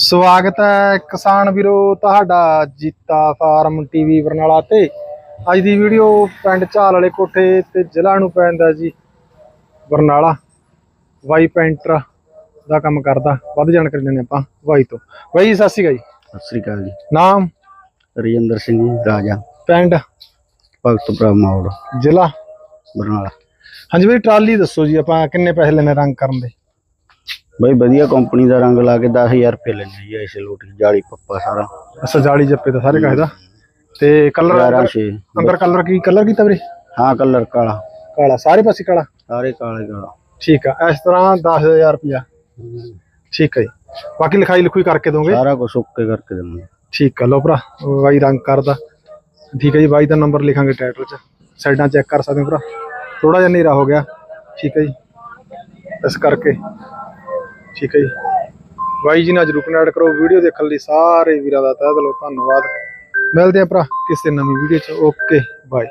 ਸਵਾਗਤ ਹੈ ਕਿਸਾਨ ਵੀਰੋ ਤੁਹਾਡਾ ਜੀਤਾ ਫਾਰਮ ਟੀਵੀ ਬਰਨਾਲਾ ਤੇ। ਅੱਜ ਦੀ ਵੀਡੀਓ ਪਿੰਡ ਝਾਲ ਵਾਲੇ ਕੋਠੇ ਤੇ ਜ਼ਿਲ੍ਹਾ ਨੂੰ ਪੈਂਦਾ ਜੀ। ਬਰਨਾਲਾ ਵਾਈ ਪੈਂਟਰ ਦਾ ਕੰਮ ਕਰਦਾ। ਵੱਧ ਜਾਣਕਾਰੀ ਲੈਣੇ ਆਪਾਂ ਵਾਈ ਤੋਂ। ਬਾਈ ਸਤਿ ਸ਼੍ਰੀ ਅਕਾਲ ਜੀ। ਸਤਿ ਸ੍ਰੀ ਅਕਾਲ ਜੀ। ਨਾਮ? ਰਜਿੰਦਰ ਸਿੰਘ ਜੀ ਰਾਜਾ। ਪਿੰਡ? ਭਗਤਪੁਰਾ ਮੋੜ ਜ਼ਿਲ੍ਹਾ? ਬਰਨਾਲਾ। ਹਾਂਜੀ ਬਾਈ ਟਰਾਲੀ ਦੱਸੋ ਜੀ ਆਪਾਂ ਕਿੰਨੇ ਪੈਸੇ ਲੈਣੇ ਰੰਗ ਕਰਨ ਦੇ। ਬਈ ਵਧੀਆ ਕੰਪਨੀ ਦਾ ਰੰਗ ਲਾ ਕੇ 10000 ਰੁਪਏ ਲੈਣੇ ਜੀ ਐਸੇ ਲੋਟ ਜਾਲੀ ਪੱਪਾ ਸਾਰਾ। ਅੱਛਾ ਜਾਲੀ ਜੱਪੇ ਦਾ ਸਾਰੇ ਕਾਹੇ ਦਾ ਤੇ ਕਲਰ 11 ਛੇ। ਅੰਦਰ ਕਲਰ ਕੀ ਕਲਰ ਕੀਤਾ ਵੀਰੇ? ਹਾਂ ਕਲਰ ਕਾਲਾ। ਕਾਲਾ ਸਾਰੇ ਪਾਸੇ ਕਾਲਾ? ਸਾਰੇ ਕਾਲੇ ਕਾਲਾ। ਠੀਕ ਆ ਇਸ ਤਰ੍ਹਾਂ 10000 ਰੁਪਇਆ। ਠੀਕ ਹੈ ਜੀ। ਬਾਕੀ ਲਿਖਾਈ ਲਿਖੂਈ ਕਰਕੇ ਦੋਗੇ? ਸਾਰਾ ਕੁਝ ਓਕੇ ਕਰਕੇ ਦਿੰਦੇ ਠੀਕ ਆ ਲਓ ਭਰਾ ਬਾਈ ਰੰਗ ਕਰਦਾ। ਠੀਕ ਹੈ ਜੀ ਬਾਈ ਦਾ ਨੰਬਰ ਲਿਖਾਂਗੇ ਟਾਈਟਲ 'ਚ। ਸਾਈਡਾਂ ਚੈੱਕ ਕਰ ਸਕਦੇ ਹੋ ਭਰਾ। ਥੋੜਾ ਜਿਹਾ ਹਨੇਰਾ ਹੋ ਗਿਆ। ਠੀਕ ਹੈ ਜੀ। ਇਸ ਕਰਕੇ। ਠੀਕ ਹੈ ਜੀ। ਬਾਈ ਜੀ ਨਾਲ ਜਰੂਰ ਕਨੈਕਟ ਕਰੋ। ਵੀਡੀਓ ਦੇਖਣ ਲਈ ਸਾਰੇ ਵੀਰਾਂ ਦਾ ਤਹਿ ਦਿਲੋਂ ਧੰਨਵਾਦ। ਮਿਲਦੇ ਆ ਭਰਾ ਕਿਸੇ ਨਵੀਂ ਵੀਡੀਓ 'ਚ। Okay, bye.